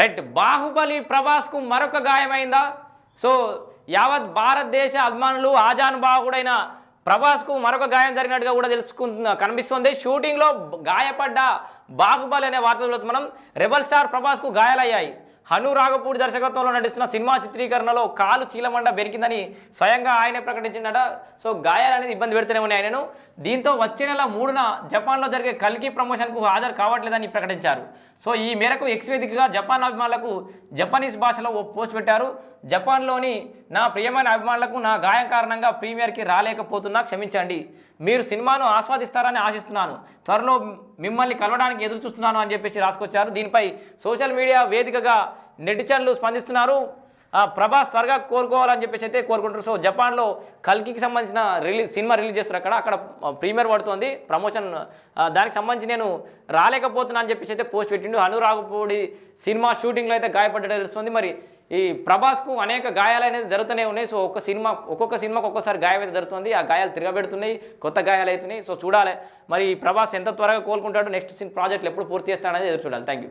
Right Baahubali ప్రభాస్కు మరొక గాయమైందా? So యావత్ భారతదేశ అభిమానులు ఆజానుబాహుడైన ప్రభాస్కు మరొక గాయం జరిగినట్టుగా కూడా తెలుసుకుంటు కనిపిస్తుంది. షూటింగ్లో గాయపడ్డ బాహుబలి అనే వార్తలు మనం. రెబల్ స్టార్ ప్రభాస్కు గాయాలయ్యాయి. హను రాఘపూడి దర్శకత్వంలో నటిస్తున్న సినిమా చిత్రీకరణలో కాలు చీలమండ బెరికిందని స్వయంగా ఆయనే ప్రకటించిందట సో గాయాలనేది ఇబ్బంది పెడుతూనే ఉన్నాయి ఆయనను. దీంతో వచ్చే నెల మూడున జపాన్లో జరిగే కల్కి ప్రమోషన్కు హాజరు కావట్లేదని ప్రకటించారు. సో ఈ మేరకు ఎక్స్ వేదికగా జపాన్ అభిమానులకు జపనీస్ భాషలో ఓ పోస్ట్ పెట్టారు. జపాన్లోని నా ప్రియమైన అభిమానులకు నా గాయం కారణంగా ప్రీమియర్కి రాలేకపోతున్నా క్షమించండి. మీరు సినిమాను ఆస్వాదిస్తారని ఆశిస్తున్నాను. త్వరలో మిమ్మల్ని కలవడానికి ఎదురు చూస్తున్నాను అని చెప్పేసి రాసుకొచ్చారు. దీనిపై సోషల్ మీడియా వేదికగా నెటిజన్లు స్పందిస్తున్నారు. ప్రభాస్ త్వరగా కోరుకోవాలని చెప్పేసి అయితే కోరుకుంటారు. సో జపాన్లో కల్కికి సంబంధించిన రిలీజ్ సినిమా రిలీజ్ చేస్తారు అక్కడ. అక్కడ ప్రీమియర్ పడుతుంది. ప్రమోషన్ దానికి సంబంధించి నేను రాలేకపోతున్నా అని చెప్పేసి అయితే పోస్ట్ పెట్టిండు. అనురాగపూడి సినిమా షూటింగ్లో అయితే గాయపడ్డట్టు తెలుస్తుంది. మరి ఈ ప్రభాస్కు అనేక గాయాలు అనేది జరుగుతూనే ఉన్నాయి. సో ఒక్క సినిమా ఒక్కొక్క సినిమాకి ఒక్కొక్కసారి గాయం అయితే జరుగుతుంది. ఆ గాయాలు తిరగబెడుతున్నాయి. కొత్త గాయాలు అవుతున్నాయి సో చూడాలి. మరి ప్రభాస్ ఎంత త్వరగా కోలుకుంటాడు నెక్స్ట్ సిన్ ప్రాజెక్టులు ఎప్పుడు పూర్తి చేస్తాడనేది ఎదురు చూడాలి. Thank you